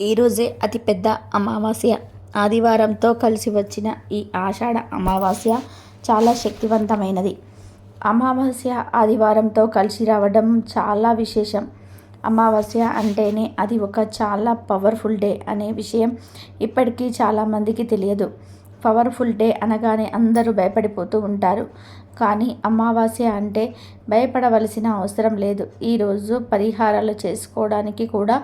ఈరోజే అతిపెద్ద అమావాస్య. ఆదివారంతో కలిసి వచ్చిన ఈ ఆషాఢ అమావాస్య చాలా శక్తివంతమైనది. అమావాస్య ఆదివారంతో కలిసి రావడం చాలా విశేషం. అమావాస్య అంటేనే అది ఒక చాలా పవర్ఫుల్ డే అనే విషయం ఇప్పటికీ చాలామందికి తెలియదు. పవర్ఫుల్ డే అనగానే అందరూ భయపడిపోతూ ఉంటారు. కానీ అమావాస్య అంటే భయపడవలసిన అవసరం లేదు. ఈరోజు పరిహారాలు చేసుకోవడానికి కూడా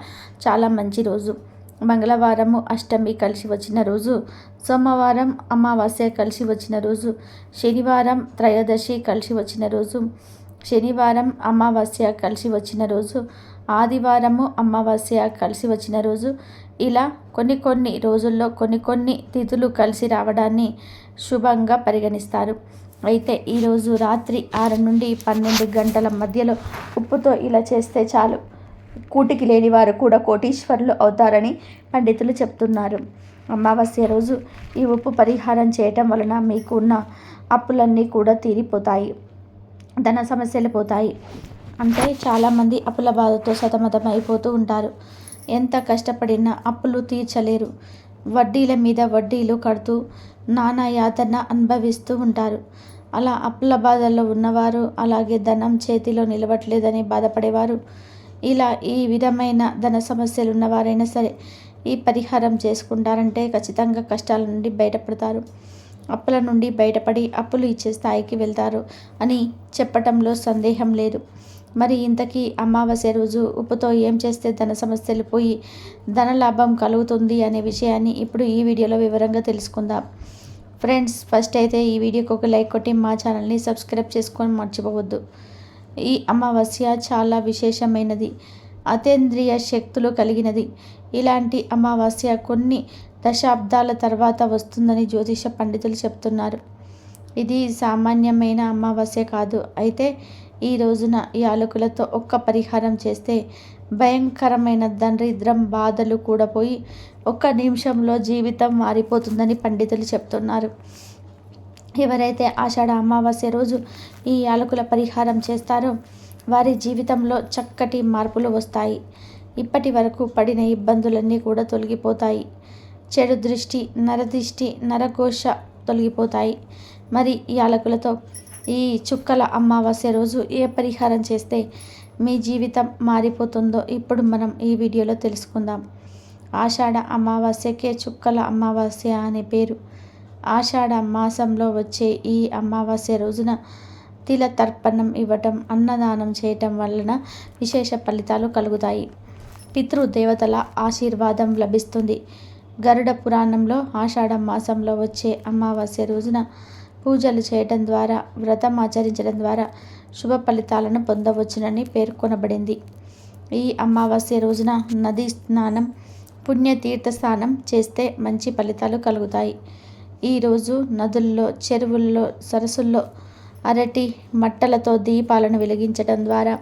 చాలా మంచి రోజు. మంగళవారము అష్టమి కలిసి వచ్చిన రోజు. సోమవారం అమావాస్య కలిసి వచ్చిన రోజు. శనివారం త్రయోదశి కలిసి వచ్చిన రోజు. శనివారం అమావాస్య కలిసి వచ్చిన రోజు. ఆదివారము అమావాస్య కలిసి వచ్చిన రోజు. ఇలా కొన్ని కొన్ని రోజుల్లో కొన్ని కొన్ని తిథులు కలిసి రావడాన్ని శుభంగా పరిగణిస్తారు. అయితే ఈరోజు రాత్రి ఆరు నుండి పన్నెండు గంటల మధ్యలో ఉప్పుతో ఇలా చేస్తే చాలు. కూటికి లేని వారు కూడా కోటీశ్వరులు అవుతారని పండితులు చెప్తున్నారు. అమావాస్య రోజు ఈ ఉప్పు పరిహారం చేయటం వలన మీకు ఉన్న అప్పులన్నీ కూడా తీరిపోతాయి. ధన సమస్యలు పోతాయి. అంటే చాలామంది అప్పుల బాధతో సతమతం అయిపోతూ ఉంటారు. ఎంత కష్టపడినా అప్పులు తీర్చలేరు. వడ్డీల మీద వడ్డీలు కడుతూ నానా యాతన అనుభవిస్తూ ఉంటారు. అలా అప్పుల బాధల్లో ఉన్నవారు అలాగే ధనం చేతిలో నిలవట్లేదని బాధపడేవారు. ఇలా ఈ విధమైన ధన సమస్యలు ఉన్నవారైనా సరే ఈ పరిహారం చేసుకుంటారంటే ఖచ్చితంగా కష్టాల నుండి బయటపడతారు. అప్పుల నుండి బయటపడి అప్పులు ఇచ్చే స్థాయికి వెళ్తారు అని చెప్పటంలో సందేహం లేదు. మరి ఇంతకీ అమావాస్య రోజు ఉప్పుతో ఏం చేస్తే ధన సమస్యలు పోయి ధన లాభం కలుగుతుంది అనే విషయాన్ని ఇప్పుడు ఈ వీడియోలో వివరంగా తెలుసుకుందాం. ఫ్రెండ్స్ ఫస్ట్ అయితే ఈ వీడియోకి ఒక లైక్ కొట్టి మా ఛానల్ని సబ్స్క్రైబ్ చేసుకొని మర్చిపోవద్దు. ఈ అమావాస్య చాలా విశేషమైనది. అతేంద్రియ శక్తులు కలిగినది. ఇలాంటి అమావాస్య కొన్ని దశాబ్దాల తర్వాత వస్తుందని జ్యోతిష పండితులు చెప్తున్నారు. ఇది సామాన్యమైన అమావాస్య కాదు. అయితే ఈ రోజున ఈ ఆలుకులతో ఒక్క పరిహారం చేస్తే భయంకరమైన దరిద్రం బాధలు కూడా పోయి ఒక్క నిమిషంలో జీవితం మారిపోతుందని పండితులు చెప్తున్నారు. ఎవరైతే ఆషాఢ అమావాస్య రోజు ఈ యాలకుల పరిహారం చేస్తారో వారి జీవితంలో చక్కటి మార్పులు వస్తాయి. ఇప్పటి వరకు పడిన ఇబ్బందులన్నీ కూడా తొలగిపోతాయి. చెడు దృష్టి నరదృష్టి నరకోశ తొలగిపోతాయి. మరి ఈ యాలకులతో ఈ చుక్కల అమావాస్య రోజు ఏ పరిహారం చేస్తే మీ జీవితం మారిపోతుందో ఇప్పుడు మనం ఈ వీడియోలో తెలుసుకుందాం. ఆషాఢ అమావాస్యకే చుక్కల అమావాస్య అనే పేరు. ఆషాఢ మాసంలో వచ్చే ఈ అమావాస్య రోజున తిల తర్పణం ఇవ్వటం అన్నదానం చేయటం వలన విశేష ఫలితాలు కలుగుతాయి. పితృదేవతల ఆశీర్వాదం లభిస్తుంది. గరుడ పురాణంలో ఆషాఢ మాసంలో వచ్చే అమావాస్య రోజున పూజలు చేయటం ద్వారా వ్రతం ఆచరించడం ద్వారా శుభ ఫలితాలను పొందవచ్చునని పేర్కొనబడింది. ఈ అమావాస్య రోజున నదీ స్నానం పుణ్యతీర్థ స్నానం చేస్తే మంచి ఫలితాలు కలుగుతాయి. ఈరోజు నదుల్లో చెరువుల్లో సరస్సుల్లో అరటి మట్టలతో దీపాలను వెలిగించడం ద్వారా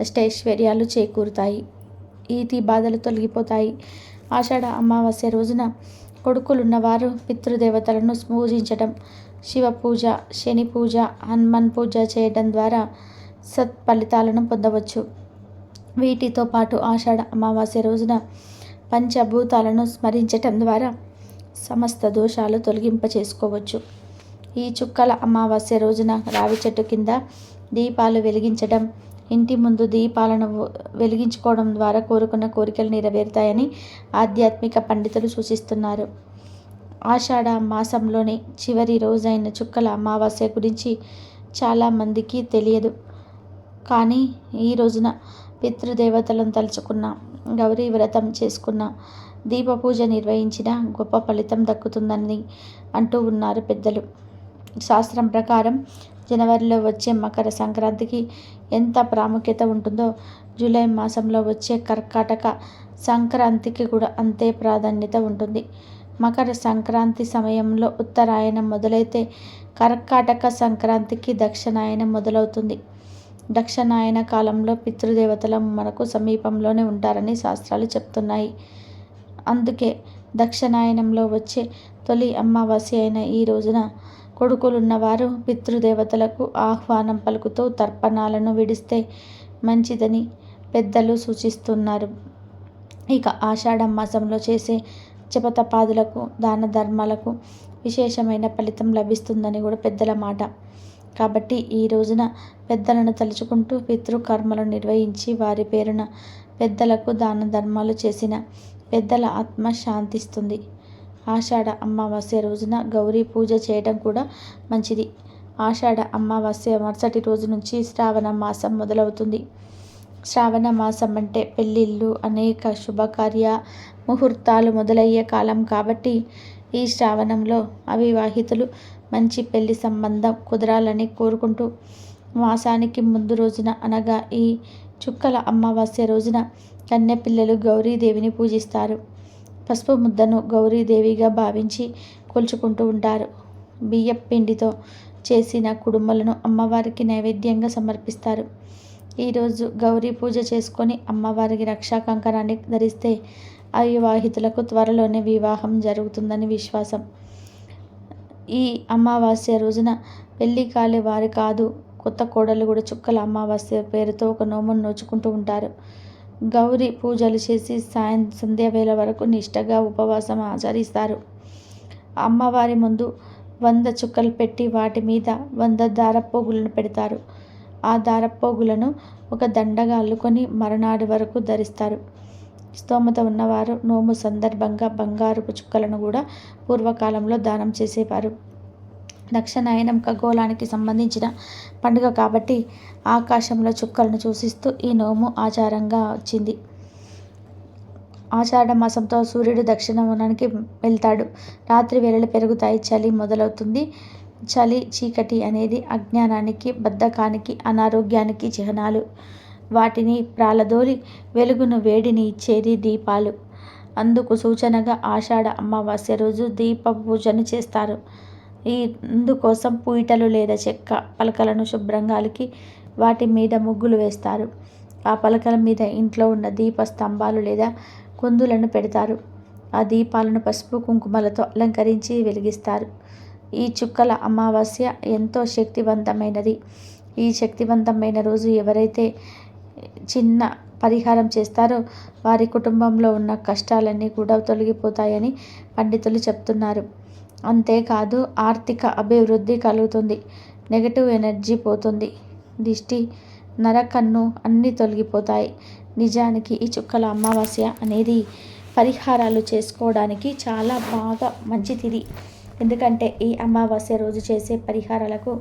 అష్టైశ్వర్యాలు చేకూరుతాయి. ఈతి బాధలు తొలగిపోతాయి. ఆషాఢ అమావాస్య రోజున కొడుకులున్నవారు పితృదేవతలను పూజించడం శివ పూజ శని పూజ హనుమాన్ పూజ చేయడం ద్వారా సత్ఫలితాలను పొందవచ్చు. వీటితో పాటు ఆషాఢ అమావాస్య రోజున పంచభూతాలను స్మరించటం ద్వారా సమస్త దోషాలు తొలగింప చేసుకోవచ్చు ఈ చుక్కల అమావాస్య రోజున రావి చెట్టు కింద దీపాలు వెలిగించడం ఇంటి ముందు దీపాలను వెలిగించుకోవడం ద్వారా కోరుకున్న కోరికలు నెరవేరుతాయని ఆధ్యాత్మిక పండితులు సూచిస్తున్నారు. ఆషాఢ మాసంలోనే చివరి రోజైన చుక్కల అమావాస్య గురించి చాలామందికి తెలియదు. కానీ ఈ రోజున పితృదేవతలను తలుచుకున్న గౌరీ వ్రతం చేసుకున్న దీప పూజ నిర్వహించిన గొప్ప ఫలితం దక్కుతుందని అంటూ ఉన్నారు పెద్దలు. శాస్త్రం ప్రకారం జనవరిలో వచ్చే మకర సంక్రాంతికి ఎంత ప్రాముఖ్యత ఉంటుందో జూలై మాసంలో వచ్చే కర్కాటక సంక్రాంతికి కూడా అంతే ప్రాధాన్యత ఉంటుంది. మకర సంక్రాంతి సమయంలో ఉత్తరాయణం మొదలైతే కర్కాటక సంక్రాంతికి దక్షిణాయనం మొదలవుతుంది. దక్షిణాయన కాలంలో పితృదేవతల మనకు సమీపంలోనే ఉంటారని శాస్త్రాలు చెప్తున్నాయి. అందుకే దక్షిణాయనంలో వచ్చే తొలి అమావాస్య అయిన ఈ రోజున కొడుకులున్నవారు పితృదేవతలకు ఆహ్వానం పలుకుతూ తర్పణాలను విడిస్తే మంచిదని పెద్దలు సూచిస్తున్నారు. ఇక ఆషాఢ మాసంలో చేసే జపతపాదులకు దాన ధర్మాలకు విశేషమైన ఫలితం లభిస్తుందని కూడా పెద్దల మాట. కాబట్టి ఈ రోజున పెద్దలను తలుచుకుంటూ పితృకర్మలు నిర్వహించి వారి పేరున పెద్దలకు దాన ధర్మాలు చేసిన పెద్దల ఆత్మ శాంతిస్తుంది. ఆషాఢ అమావాస్య రోజున గౌరీ పూజ చేయడం కూడా మంచిది. ఆషాఢ అమావాస్య మరుసటి రోజు నుంచి శ్రావణ మాసం మొదలవుతుంది. శ్రావణ మాసం అంటే పెళ్ళిళ్ళు అనేక శుభకార్య ముహూర్తాలు మొదలయ్యే కాలం కాబట్టి ఈ శ్రావణంలో అవివాహితులు మంచి పెళ్ళి సంబంధం కుదరాలని కోరుకుంటూ మాసానికి ముందు రోజున అనగా ఈ చుక్కల అమావాస్య రోజున కన్యపిల్లలు గౌరీదేవిని పూజిస్తారు. పసుపు ముద్దను గౌరీదేవిగా భావించి కొలుచుకుంటూ ఉంటారు. బియ్యం పిండితో చేసిన కుడుమలను అమ్మవారికి నైవేద్యంగా సమర్పిస్తారు. ఈరోజు గౌరీ పూజ చేసుకొని అమ్మవారికి రక్షా కంకణాన్ని ధరిస్తే అవివాహితులకు త్వరలోనే వివాహం జరుగుతుందని విశ్వాసం. ఈ అమావాస్య రోజున పెళ్ళి కాలే వారి కాదు కొత్త కోడలు కూడా చుక్కల అమావాస్య పేరుతో ఒక నోమును నోచుకుంటూ ఉంటారు. గౌరీ పూజలు చేసి సాయం సంధ్యావేళ వరకు నిష్టగా ఉపవాసం ఆచరిస్తారు. అమ్మవారి ముందు వంద చుక్కలు పెట్టి వాటి మీద వంద దారపోగులను పెడతారు. ఆ దారపోగులను ఒక దండగా అల్లుకొని మరనాడు వరకు ధరిస్తారు. స్తోమత ఉన్నవారు నోము సందర్భంగా బంగారుపు చుక్కలను కూడా పూర్వకాలంలో దానం చేసేవారు. దక్షిణాయనం ఖగోళానికి సంబంధించిన పండుగ కాబట్టి ఆకాశంలో చుక్కలను సూచిస్తూ ఈ నోము ఆచారంగా వచ్చింది. ఆషాఢ మాసంతో సూర్యుడు దక్షిణవనానికి వెళ్తాడు. రాత్రి వేళలు పెరుగుతాయి చలి మొదలవుతుంది. చలి చీకటి అనేది అజ్ఞానానికి బద్ధకానికి అనారోగ్యానికి చిహ్నాలు. వాటిని ప్రాలదోలి వెలుగును వేడిని ఇచ్చేది దీపాలు. అందుకు సూచనగా ఆషాఢ అమావాస్య రోజు దీప పూజను చేస్తారు. ఈ ఇందుకోసం పూయిటలు లేదా చెక్క పలకలను శుభ్రంగా అలికి వాటి మీద ముగ్గులు వేస్తారు. ఆ పలకల మీద ఇంట్లో ఉన్న దీప స్తంభాలు లేదా కుందులను పెడతారు. ఆ దీపాలను పసుపు కుంకుమలతో అలంకరించి వెలిగిస్తారు. ఈ చుక్కల అమావాస్య ఎంతో శక్తివంతమైనది. ఈ శక్తివంతమైన రోజు ఎవరైతే చిన్న పరిహారం చేస్తారో వారి కుటుంబంలో ఉన్న కష్టాలన్నీ కూడా తొలగిపోతాయని పండితులు చెప్తున్నారు. అంతేకాదు ఆర్థిక అభివృద్ధి కలుగుతుంది. నెగటివ్ ఎనర్జీ పోతుంది. దిష్టి నరకన్ను అన్నీ తొలగిపోతాయి. నిజానికి ఈ చుక్కల అమావాస్య అనేది పరిహారాలు చేసుకోవడానికి చాలా బాగా మంచిది ఎందుకంటే ఈ అమావాస్య రోజు చేసే పరిహారాలకు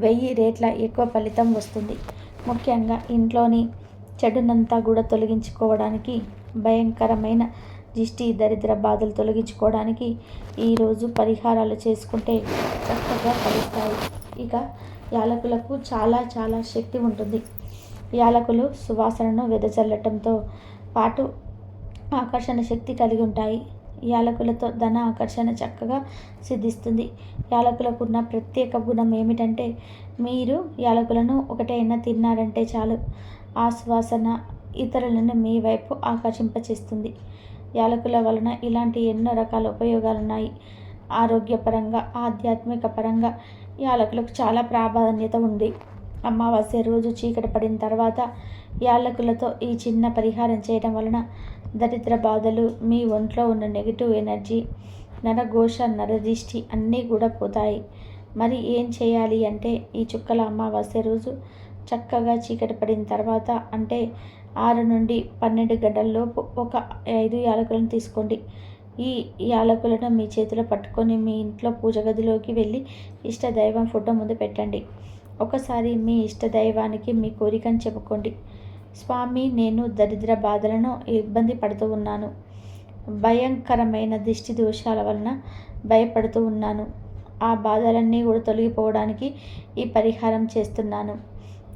వెయ్యి రేట్ల ఎక్కువ ఫలితం వస్తుంది. ముఖ్యంగా ఇంట్లోని చెడునంతా కూడా తొలగించుకోవడానికి భయంకరమైన దిష్టి దరిద్ర బాధలు తొలగించుకోవడానికి ఈరోజు పరిహారాలు చేసుకుంటే చక్కగా ఫలిస్తాయి. ఇక యాలకులకు చాలా చాలా శక్తి ఉంటుంది. యాలకులు సువాసనను వెదజల్లటంతో పాటు ఆకర్షణ శక్తి కలిగి ఉంటాయి. యాలకులతో ధన ఆకర్షణ చక్కగా సిద్ధిస్తుంది. యాలకులకు ఉన్న ప్రత్యేక గుణం ఏమిటంటే మీరు యాలకులను ఒకటైనా తిన్నారంటే చాలు. ఆ సువాసన ఇతరులను మీ వైపు ఆకర్షింపచేస్తుంది. యాలకుల వలన ఇలాంటి ఎన్నో రకాల ఉపయోగాలు ఉన్నాయి ఆరోగ్యపరంగా ఆధ్యాత్మిక పరంగా యాలకులకు చాలా ప్రాధాన్యత ఉంది. అమావాస్య రోజు చీకటి పడిన తర్వాత యాలకులతో ఈ చిన్న పరిహారం చేయడం వలన దరిద్ర బాధలు మీ ఒంట్లో ఉన్న నెగిటివ్ ఎనర్జీ నరఘోష నరదిష్టి అన్నీ కూడా పోతాయి. మరి ఏం చేయాలి అంటే ఈ చుక్కల అమావాస్య రోజు చక్కగా చీకటి పడిన తర్వాత అంటే ఆరు నుండి పన్నెండు గంటలలోపు ఒక ఐదు యాలకులను తీసుకోండి. ఈ యాలకులను మీ చేతిలో పట్టుకొని మీ ఇంట్లో పూజ గదిలోకి వెళ్ళి ఇష్ట దైవం ఫోటో ముందు పెట్టండి. ఒకసారి మీ ఇష్ట దైవానికి మీ కోరికను చెప్పుకోండి. స్వామి నేను దరిద్ర బాధలను ఇబ్బంది పడుతూ ఉన్నాను. భయంకరమైన దిష్టి దోషాల వలన భయపడుతూ ఉన్నాను. ఆ బాధలన్నీ కూడా తొలగిపోవడానికి ఈ పరిహారం చేస్తున్నాను.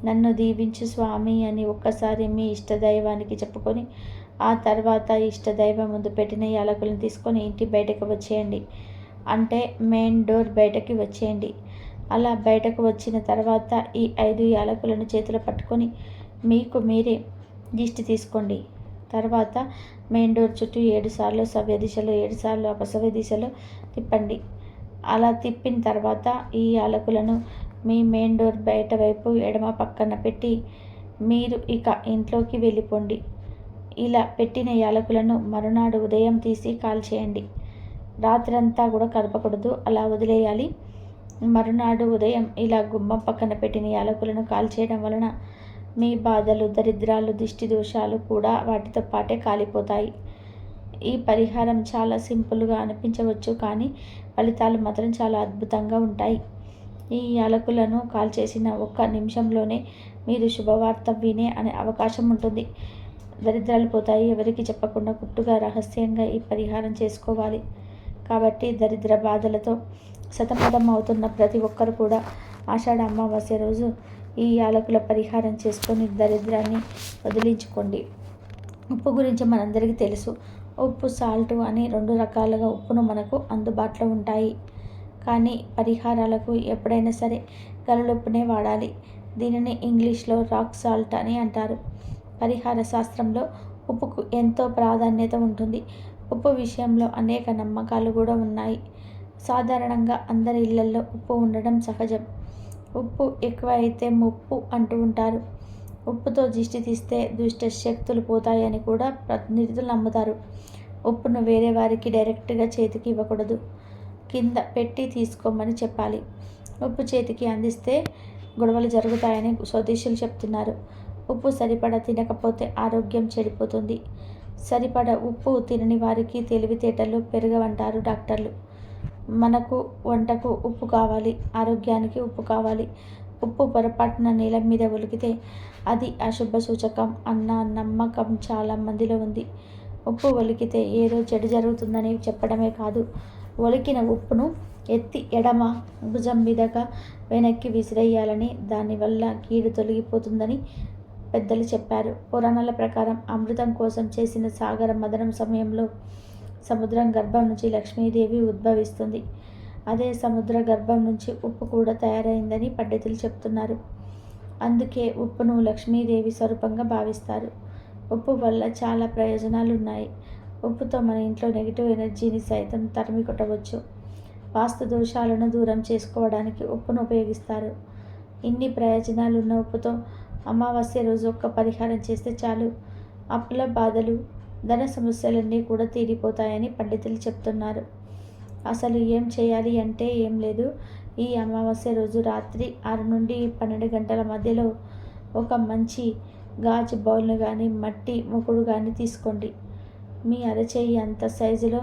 నన్ను దీవించు స్వామి అని ఒక్కసారి మీ ఇష్టదైవానికి చెప్పుకొని ఆ తర్వాత ఇష్టదైవం ముందు పెట్టిన యాలకులను తీసుకొని ఇంటి బయటకు వచ్చేయండి. అంటే మెయిన్ డోర్ బయటకి వచ్చేయండి. అలా బయటకు వచ్చిన తర్వాత ఈ ఐదు యాలకులను చేతిలో పట్టుకొని మీకు మీరే దిష్టి తీసుకోండి. తర్వాత మెయిన్ డోర్ చుట్టూ ఏడు సార్లు సవ్య దిశలో ఏడు సార్లు అపసవ్య దిశలో తిప్పండి. అలా తిప్పిన తర్వాత ఈ యాలకులను మీ మెయిన్ డోర్ బయట వైపు ఎడమ పక్కన పెట్టి మీరు ఇక ఇంట్లోకి వెళ్ళిపోండి. ఇలా పెట్టిన యాలకులను మరునాడు ఉదయం తీసి కాల్చేయండి. రాత్రంతా కూడా కదపకూడదు అలా వదిలేయాలి. మరునాడు ఉదయం ఇలా గుమ్మం పక్కన పెట్టిన యాలకులను కాల్చేయడం వలన మీ బాధలు దరిద్రాలు దిష్టి దోషాలు కూడా వాటితో పాటే కాలిపోతాయి. ఈ పరిహారం చాలా సింపుల్గా అనిపించవచ్చు కానీ ఫలితాలు మాత్రం చాలా అద్భుతంగా ఉంటాయి. ఈ యాలకులను కాల్చేసిన ఒక్క నిమిషంలోనే మీరు శుభవార్త వినే అనే అవకాశం ఉంటుంది. దరిద్రాలు పోతాయి. ఎవరికి చెప్పకుండా గుట్టుగా రహస్యంగా ఈ పరిహారం చేసుకోవాలి. కాబట్టి దరిద్ర బాధలతో సతమతం అవుతున్న ప్రతి ఒక్కరు కూడా ఆషాఢ అమావాస్య రోజు ఈ యాలకుల పరిహారం చేసుకొని దరిద్రాన్ని వదిలించుకోండి. ఉప్పు గురించి మనందరికీ తెలుసు. ఉప్పు సాల్ట్ అని రెండు రకాలుగా ఉప్పును మనకు అందుబాటులో ఉంటాయి. కానీ పరిహారాలకు ఎప్పుడైనా సరే గలలుప్పునే వాడాలి. దీనిని ఇంగ్లీష్లో రాక్ సాల్ట్ అని అంటారు. పరిహార శాస్త్రంలో ఉప్పుకు ఎంతో ప్రాధాన్యత ఉంటుంది. ఉప్పు విషయంలో అనేక నమ్మకాలు కూడా ఉన్నాయి. సాధారణంగా అందరి ఇళ్ళలో ఉప్పు ఉండడం సహజం. ఉప్పు ఎక్కువ అయితే ముప్పు అంటూ ఉంటారు. ఉప్పుతో దిష్టి తీస్తే దుష్ట శక్తులు పోతాయని కూడా ప్రతినిధులు నమ్ముతారు. ఉప్పును వేరే వారికి డైరెక్ట్గా చేతికి ఇవ్వకూడదు. కింద పెట్టి తీసుకోమని చెప్పాలి. ఉప్పు చేతికి అందిస్తే గొడవలు జరుగుతాయని స్వదేశీయులు చెప్తున్నారు. ఉప్పు సరిపడ తినకపోతే ఆరోగ్యం చెడిపోతుంది. సరిపడ ఉప్పు తినని వారికి తెలివితేటలు పెరగవంటారు డాక్టర్లు. మనకు వంటకు ఉప్పు కావాలి ఆరోగ్యానికి ఉప్పు కావాలి. ఉప్పు పొరపాటున నేల మీద ఒలికితే అది అశుభ సూచకం అన్న నమ్మకం చాలా మందిలో ఉంది. ఉప్పు ఒలికితే ఏదో చెడు జరుగుతుందని చెప్పడమే కాదు. ఒలికిన ఉప్పును ఎత్తి ఎడమ భుజం మీదగా వెనక్కి విసిరేయాలని దానివల్ల కీడు తొలగిపోతుందని పెద్దలు చెప్పారు. పురాణాల ప్రకారం అమృతం కోసం చేసిన సాగర మదనం సమయంలో సముద్రం గర్భం నుంచి లక్ష్మీదేవి ఉద్భవిస్తుంది. అదే సముద్ర గర్భం నుంచి ఉప్పు కూడా తయారైందని పండితులు చెప్తున్నారు. అందుకే ఉప్పును లక్ష్మీదేవి స్వరూపంగా భావిస్తారు. ఉప్పు వల్ల చాలా ప్రయోజనాలు ఉన్నాయి ఉప్పుతో మన ఇంట్లో నెగిటివ్ ఎనర్జీని సైతం తరిమి కొట్టవచ్చు. వాస్తు దోషాలను దూరం చేసుకోవడానికి ఉప్పును ఉపయోగిస్తారు. ఇన్ని ప్రయోజనాలు ఉన్న ఉప్పుతో అమావాస్య రోజు ఒక్క పరిహారం చేస్తే చాలు. అప్పుల బాధలు ధన సమస్యలన్నీ కూడా తీరిపోతాయని పండితులు చెప్తున్నారు. అసలు ఏం చేయాలి అంటే ఏం లేదు. ఈ అమావాస్య రోజు రాత్రి ఆరు నుండి పన్నెండు గంటల మధ్యలో ఒక మంచి గాజు బౌల్ని కానీ మట్టి ముకుడు కానీ తీసుకోండి. మీ అరచేయి అంత సైజులో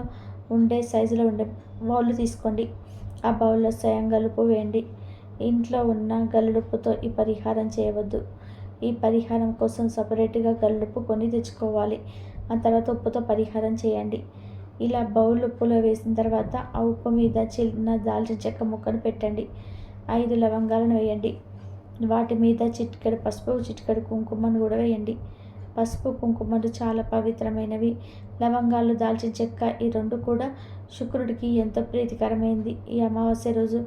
ఉండే సైజులో ఉండే బౌల్ తీసుకోండి. ఆ బౌల్లో స్వయం గలుపు వేయండి. ఇంట్లో ఉన్న గల్లుడుపుతో ఈ పరిహారం చేయవద్దు. ఈ పరిహారం కోసం సపరేట్గా గల్లుప్పు కొని తెచ్చుకోవాలి. ఆ తర్వాత ఉప్పుతో పరిహారం చేయండి. ఇలా బౌల్ ఉప్పులో వేసిన తర్వాత ఆ ఉప్పు మీద చిన్న దాల్చిన చెక్క ముక్కను పెట్టండి. ఐదు లవంగాలను వేయండి. వాటి మీద చిటికెడు పసుపు చిటికెడు కుంకుమను కూడా వేయండి. పసుపు కుంకుమలు చాలా పవిత్రమైనవి. లవంగాలు దాల్చిన చెక్క ఈ రెండు కూడా శుక్రుడికి ఎంతో ప్రీతికరమైంది. ఈ అమావాస్య రోజు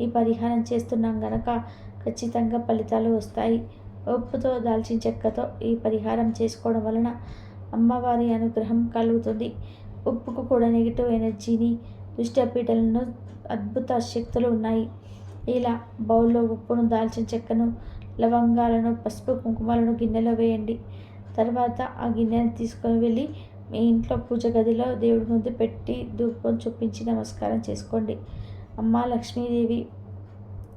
ఈ పరిహారం చేస్తున్నాం గనక ఖచ్చితంగా ఫలితాలు వస్తాయి. ఉప్పుతో దాల్చిన చెక్కతో ఈ పరిహారం చేసుకోవడం వలన అమ్మవారి అనుగ్రహం కలుగుతుంది. ఉప్పుకు కూడా నెగిటివ్ ఎనర్జీని దుష్టపీటలను అద్భుత శక్తులు ఉన్నాయి. ఇలా బౌల్లో ఉప్పును దాల్చిన చెక్కను లవంగాలను పసుపు కుంకుమలను గిన్నెలో వేయండి. తర్వాత ఆ గిన్నెను తీసుకొని వెళ్ళి మీ ఇంట్లో పూజ గదిలో దేవుడి ముందు పెట్టి ధూపం చూపించి నమస్కారం చేసుకోండి. అమ్మ లక్ష్మీదేవి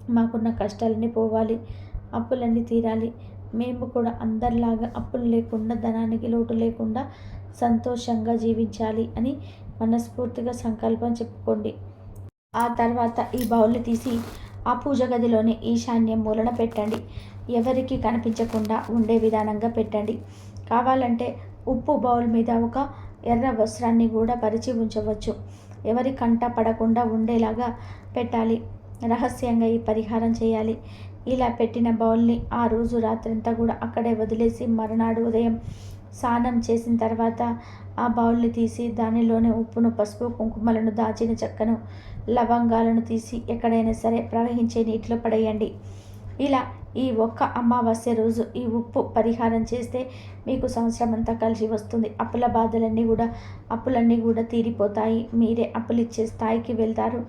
మాకున్న కష్టాలన్నీ పోవాలి. అప్పులన్నీ తీరాలి. మేము కూడా అందరిలాగా అప్పులు లేకుండా ధనానికి లోటు లేకుండా సంతోషంగా జీవించాలి అని మనస్ఫూర్తిగా సంకల్పం చెప్పుకోండి. ఆ తర్వాత ఈ బౌల్ని తీసి ఆ పూజ గదిలోనే ఈశాన్యం మూలన పెట్టండి. ఎవరికి కనిపించకుండా ఉండే విధానంగా పెట్టండి. కావాలంటే ఉప్పు బౌల్ మీద ఒక ఎర్ర వస్త్రాన్ని కూడా పరిచి ఉంచవచ్చు. ఎవరి కంట పడకుండా ఉండేలాగా పెట్టాలి. రహస్యంగా ఈ పరిహారం చేయాలి. ఇలా పెట్టిన బౌల్ని ఆ రోజు రాత్రంతా కూడా అక్కడే వదిలేసి మరునాడు ఉదయం స్నానం చేసిన తర్వాత ఆ బౌల్ని తీసి దానిలోనే ఉప్పును పసుపు కుంకుమలను దాచిన చెక్కను లవంగాలను తీసి ఎక్కడైనా సరే ప్రవహించే నీటిలో పడేయండి. ఇలా ఈ ఒక్క అమావాస్య రోజు ఈ ఉప్పు పరిహారం చేస్తే మీకు సంవత్సరం అంతా కలిసి వస్తుంది. అప్పుల బాధలన్నీ కూడా అప్పులన్నీ కూడా తీరిపోతాయి. మీరే అప్పులు ఇచ్చే స్థాయికి వెళ్తారు.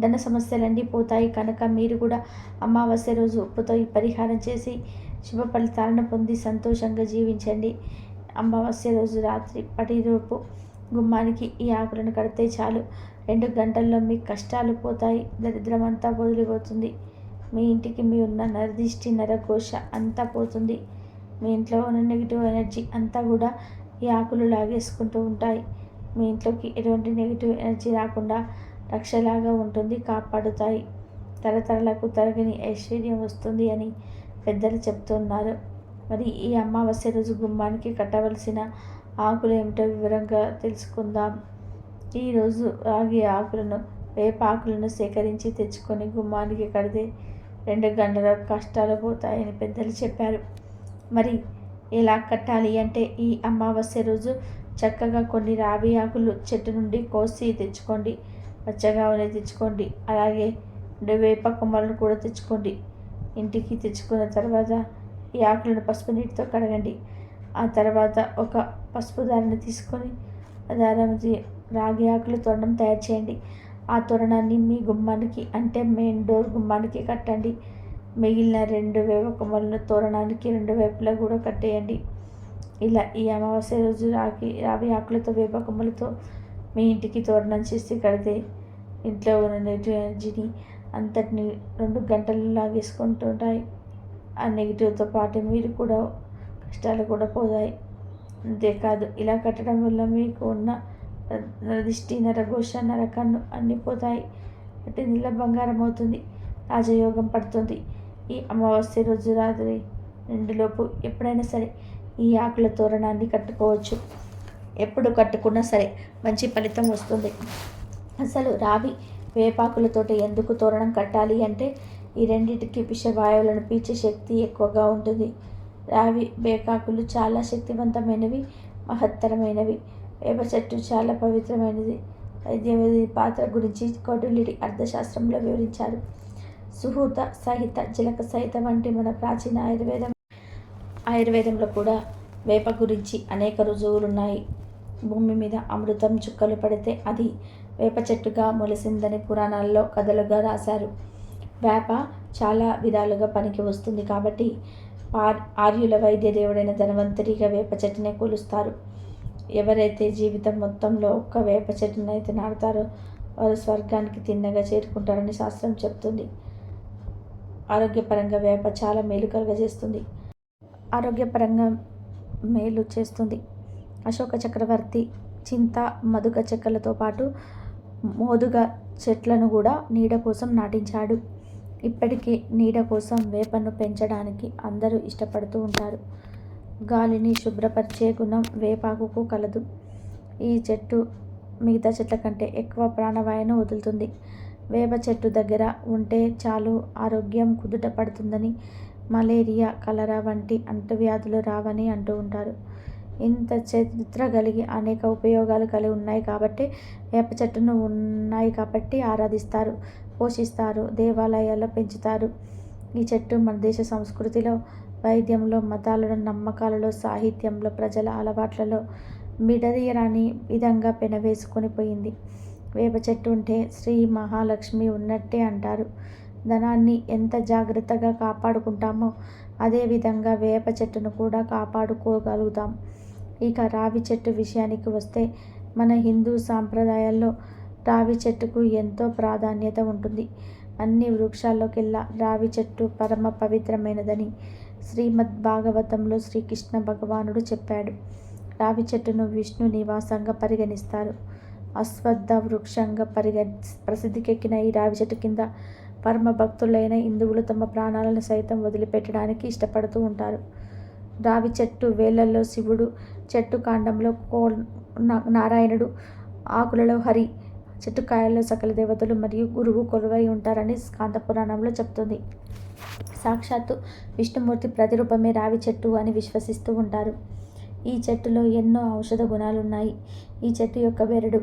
ధన సమస్యలన్నీ పోతాయి కనుక మీరు కూడా అమావాస్య రోజు ఉప్పుతో ఈ పరిహారం చేసి శుభ ఫలితాలను పొంది సంతోషంగా జీవించండి. అమావాస్య రోజు రాత్రి పటిరూపు గుమ్మానికి ఈ ఆకులను కడితే చాలు. రెండు గంటల్లో మీ కష్టాలు పోతాయి. దరిద్రం అంతా వదిలిపోతుంది. మీ ఇంటికి మీ ఉన్న నరదిష్టి నరఘోష అంతా పోతుంది. మీ ఇంట్లో ఉన్న నెగిటివ్ ఎనర్జీ అంతా కూడా ఈ ఆకులు లాగేసుకుంటూ ఉంటాయి. మీ ఇంట్లోకి ఎటువంటి నెగిటివ్ ఎనర్జీ రాకుండా రక్షలాగా ఉంటుంది కాపాడుతాయి. తరతరాలకు తరగని ఐశ్వర్యం వస్తుంది అని పెద్దలు చెప్తున్నారు. మరి ఈ అమావాస్య రోజు గుమ్మానికి కట్టవలసిన ఆకులు ఏమిటో వివరంగా తెలుసుకుందాం. ఈరోజు రాగి ఆకులను వేప ఆకులను సేకరించి తెచ్చుకొని గుమ్మానికి కడితే రెండు గంటల కష్టాలు పోతాయని పెద్దలు చెప్పారు. మరి ఎలా కట్టాలి అంటే ఈ అమావాస్య రోజు చక్కగా కొన్ని రావి ఆకులు చెట్టు నుండి కోసి తెచ్చుకోండి. పచ్చగా ఉన్నాయి తెచ్చుకోండి. అలాగే వేప కొమ్మలను కూడా తెచ్చుకోండి. ఇంటికి తెచ్చుకున్న తర్వాత ఈ ఆకులను పసుపు నీటితో కడగండి. ఆ తర్వాత ఒక పసుపు దారిని తీసుకొని దారం రాగి ఆకులు తోరణం తయారు చేయండి. ఆ తోరణాన్ని మీ గుమ్మానికి అంటే మెయిన్ డోర్ గుమ్మానికి కట్టండి. మిగిలిన రెండు వేప కొమ్మలను తోరణానికి రెండు వైపులా కూడా కట్టేయండి. ఇలా ఈ అమావాస్య రోజు రాగి రావి ఆకులతో వేప కొమ్మలతో మీ ఇంటికి తోరణం చేసి కడితే ఇంట్లో ఉన్న నెగిటివ్ ఎనర్జీని అంతటిని రెండు గంటలు లాగేసుకుంటుంటాయి. ఆ నెగిటివ్తో పాటు మీరు కూడా కష్టాలు కూడా పోతాయి. అంతేకాదు ఇలా కట్టడం వల్ల మీకు ఉన్న దిష్టి నరఘోష నరకన్ను అన్నీ పోతాయి. అంటే నీళ్ళ బంగారం అవుతుంది రాజయోగం పడుతుంది. ఈ అమావాస్య రోజు రాత్రి రెండులోపు ఎప్పుడైనా సరే ఈ ఆకుల తోరణాన్ని కట్టుకోవచ్చు. ఎప్పుడు కట్టుకున్నా సరే మంచి ఫలితం వస్తుంది. అసలు రావి వేపాకులతోటి ఎందుకు తోరణం కట్టాలి అంటే ఈ రెండింటికి విషవాయువులను పీల్చే శక్తి ఎక్కువగా ఉంటుంది. రావి వేపాకులు చాలా శక్తివంతమైనవి మహత్తరమైనవి. వేప చెట్టు చాలా పవిత్రమైనది. వైద్యవేది పాత్ర గురించి కొడులిడి అర్థశాస్త్రంలో వివరించారు. సుహూత సహిత చిలక సహిత వంటి మన ప్రాచీన ఆయుర్వేదం ఆయుర్వేదంలో కూడా వేప గురించి అనేక రుజువులు ఉన్నాయి భూమి మీద అమృతం చుక్కలు పడితే అది వేప చెట్టుగా మొలిసిందని పురాణాల్లో కథలుగా రాశారు. వేప చాలా విధాలుగా పనికి వస్తుంది కాబట్టి ఆర్యుల వైద్య దేవుడైన ధనవంతరిగా వేప చెట్టునే కొలుస్తారు. ఎవరైతే జీవితం మొత్తంలో ఒక్క వేప చెట్టును అయితే నాటుతారో వారు స్వర్గానికి తిన్నగా చేరుకుంటారని శాస్త్రం చెప్తుంది. ఆరోగ్యపరంగా వేప చాలా మేలు కలుగజేస్తుంది. ఆరోగ్యపరంగా మేలు చేస్తుంది. అశోక చక్రవర్తి చింత మధుక చెక్కలతో పాటు మోదుగ చెట్లను కూడా నీడ కోసం నాటించాడు. ఇప్పటికీ నీడ కోసం వేపను పెంచడానికి అందరూ ఇష్టపడుతూ ఉంటారు. గాలిని శుభ్రపరిచే గుణం వేపాకుకు కలదు. ఈ చెట్టు మిగతా చెట్ల కంటే ఎక్కువ ప్రాణవాయును వదులుతుంది. వేప చెట్టు దగ్గర ఉంటే చాలు ఆరోగ్యం కుదుట పడుతుందని మలేరియా కలరా వంటి అంటువ్యాధులు రావని అంటూ ఉంటారు. ఇంత చరిత్ర కలిగి అనేక ఉపయోగాలు కలిగి ఉన్నాయి కాబట్టి వేప చెట్టును ఉన్నాయి కాబట్టి ఆరాధిస్తారు పోషిస్తారు దేవాలయాల్లో పెంచుతారు. ఈ చెట్టు మన దేశ సంస్కృతిలో వైద్యంలో మతాలలో నమ్మకాలలో సాహిత్యంలో ప్రజల అలవాట్లలో మిడదీయరాని విధంగా పెనవేసుకొని పోయింది. వేప చెట్టు ఉంటే శ్రీ మహాలక్ష్మి ఉన్నట్టే అంటారు. ధనాన్ని ఎంత జాగ్రత్తగా కాపాడుకుంటామో అదేవిధంగా వేప చెట్టును కూడా కాపాడుకోగలుగుతాం. ఇక రావి చెట్టు విషయానికి వస్తే మన హిందూ సాంప్రదాయాల్లో రావి చెట్టుకు ఎంతో ప్రాధాన్యత ఉంటుంది. అన్ని వృక్షాల్లోకెల్లా రావి చెట్టు పరమ పవిత్రమైనదని శ్రీమద్ భాగవతంలో శ్రీకృష్ణ భగవానుడు చెప్పాడు. రావి చెట్టును విష్ణు నివాసంగా పరిగణిస్తారు. అశ్వద్ధ వృక్షంగా పరిగ ప్రసిద్ధికెక్కిన ఈ రావి చెట్టు కింద పరమ భక్తులైన హిందువులు తమ ప్రాణాలను సైతం వదిలిపెట్టడానికి ఇష్టపడుతూ ఉంటారు. రావి చెట్టు వేళ్ళల్లో శివుడు చెట్టు కాండంలో కో నారాయణుడు ఆకులలో హరి చెట్టు కాయల్లో సకల దేవతలు మరియు గురువు కొలువై ఉంటారని స్కాంత పురాణంలో చెప్తుంది. సాక్షాత్తు విష్ణుమూర్తి ప్రతిరూపమే రావి చెట్టు అని విశ్వసిస్తూ ఉంటారు. ఈ చెట్టులో ఎన్నో ఔషధ గుణాలు ఉన్నాయి ఈ చెట్టు యొక్క బెరడు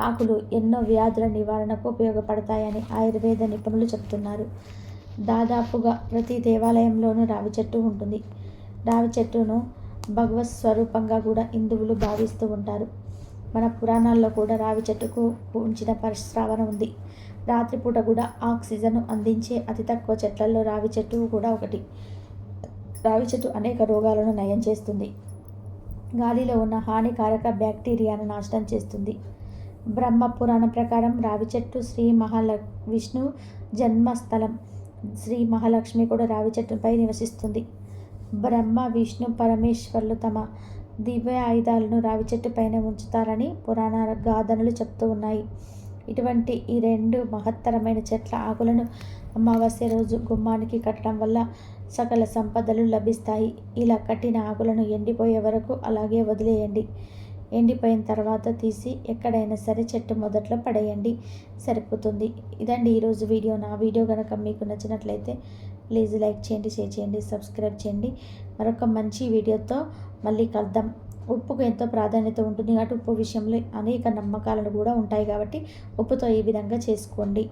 ఆకులు ఎన్నో వ్యాధుల నివారణకు ఉపయోగపడతాయని ఆయుర్వేద నిపుణులు చెప్తున్నారు. దాదాపుగా ప్రతి దేవాలయంలోనూ రావి చెట్టు ఉంటుంది. రావి చెట్టును భగవత్ స్వరూపంగా కూడా హిందువులు భావిస్తూ ఉంటారు. మన పురాణాల్లో కూడా రావి చెట్టుకు ఉంచిన పరిశ్రావణ ఉంది. రాత్రిపూట కూడా ఆక్సిజన్ అందించే అతి తక్కువ చెట్లలో రావి చెట్టు కూడా ఒకటి. రావి చెట్టు అనేక రోగాలను నయం చేస్తుంది. గాలిలో ఉన్న హానికారక బ్యాక్టీరియాను నాశనం చేస్తుంది. బ్రహ్మ పురాణం ప్రకారం రావి చెట్టు శ్రీ మహాల విష్ణు జన్మస్థలం. శ్రీ మహాలక్ష్మి కూడా రావి చెట్టుపై నివసిస్తుంది. బ్రహ్మ విష్ణు పరమేశ్వర్లు తమ దివ్య ఆయుధాలను రావి చెట్టు పైన ఉంచుతారని పురాణ గాథనలు చెప్తూ ఉన్నాయి. ఇటువంటి ఈ రెండు మహత్తరమైన చెట్ల ఆకులను అమావాస్య రోజు గుమ్మానికి కట్టడం వల్ల సకల సంపదలు లభిస్తాయి. ఇలా కట్టిన ఆకులను ఎండిపోయే వరకు అలాగే వదిలేయండి. ఎండిపోయిన తర్వాత తీసి ఎక్కడైనా సరే చెట్టు మొదట్లో పడేయండి. సరిపోతుంది. ఇదండి ఈరోజు వీడియో. నా వీడియో కనుక మీకు నచ్చినట్లయితే ప్లీజ్ లైక్ చేయండి షేర్ చేయండి సబ్స్క్రైబ్ చేయండి. మరొక మంచి వీడియోతో మళ్ళీ కలుద్దాం. ఉప్పుకు ఎంతో ప్రాధాన్యత ఉంటుంది కాబట్టి ఉప్పు విషయంలో అనేక నమ్మకాలను కూడా ఉంటాయి కాబట్టి ఉప్పుతో ఈ విధంగా చేసుకోండి.